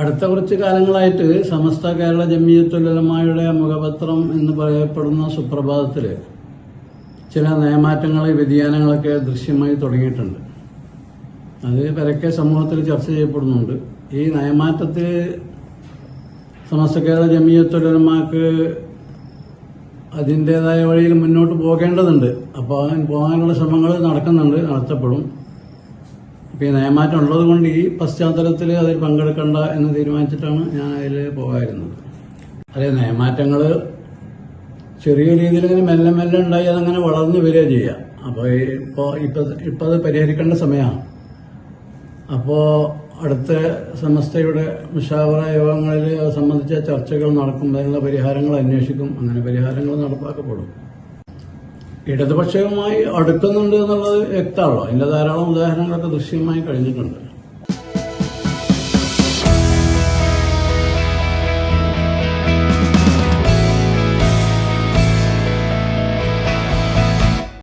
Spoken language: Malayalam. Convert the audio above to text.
അടുത്ത കുറച്ച് കാലങ്ങളായിട്ട് സമസ്ത കേരള ജമിയത്തുലമായുടെ മുഖപത്രം എന്ന് പറയപ്പെടുന്ന സുപ്രഭാതത്തിൽ ചില നയമാറ്റങ്ങൾ വ്യതിയാനങ്ങളൊക്കെ ദൃശ്യമായി തുടങ്ങിയിട്ടുണ്ട്. അത് പരക്കെ സമൂഹത്തിൽ ചർച്ച ചെയ്യപ്പെടുന്നുണ്ട്. ഈ നയമാറ്റത്തിൽ സമസ്ത കേരള ജമിയത്തുലമാക്ക് അതിന്റെതായ വഴിയിൽ മുന്നോട്ട് പോകേണ്ടതുണ്ട്. അപ്പോൾ പോകാനുള്ള ശ്രമങ്ങൾ നടക്കുന്നുണ്ട് നടത്തപ്പെടും. ഇപ്പം ഈ നയമാറ്റം ഉള്ളത് കൊണ്ട് ഈ പശ്ചാത്തലത്തിൽ അതിൽ പങ്കെടുക്കണ്ട എന്ന് തീരുമാനിച്ചിട്ടാണ് ഞാൻ അതിൽ പോകാതിരുന്നത് അതെ നയമാറ്റങ്ങൾ ചെറിയ രീതിയിൽ ഇങ്ങനെ മെല്ലെ മെല്ലെ ഉണ്ടായി അതങ്ങനെ വളർന്നു വരിക ചെയ്യുക അപ്പോൾ ഇപ്പോൾ ഇപ്പം ഇപ്പം അത് പരിഹരിക്കേണ്ട സമയമാണ്. അപ്പോൾ അടുത്ത സമസ്തയുടെ മുഷാവറ യോഗങ്ങളിൽ സംബന്ധിച്ച ചർച്ചകൾ നടക്കും അതിനുള്ള പരിഹാരങ്ങൾ അന്വേഷിക്കും. അങ്ങനെ പരിഹാരങ്ങൾ നടപ്പാക്കപ്പെടും. ഇടതുപക്ഷവുമായി അടുക്കുന്നുണ്ട് എന്നുള്ളത് വ്യക്തമാണല്ലോ അതിന്റെ ധാരാളം ഉദാഹരണങ്ങളൊക്കെ ദൃശ്യമായി കഴിഞ്ഞിട്ടുണ്ട്.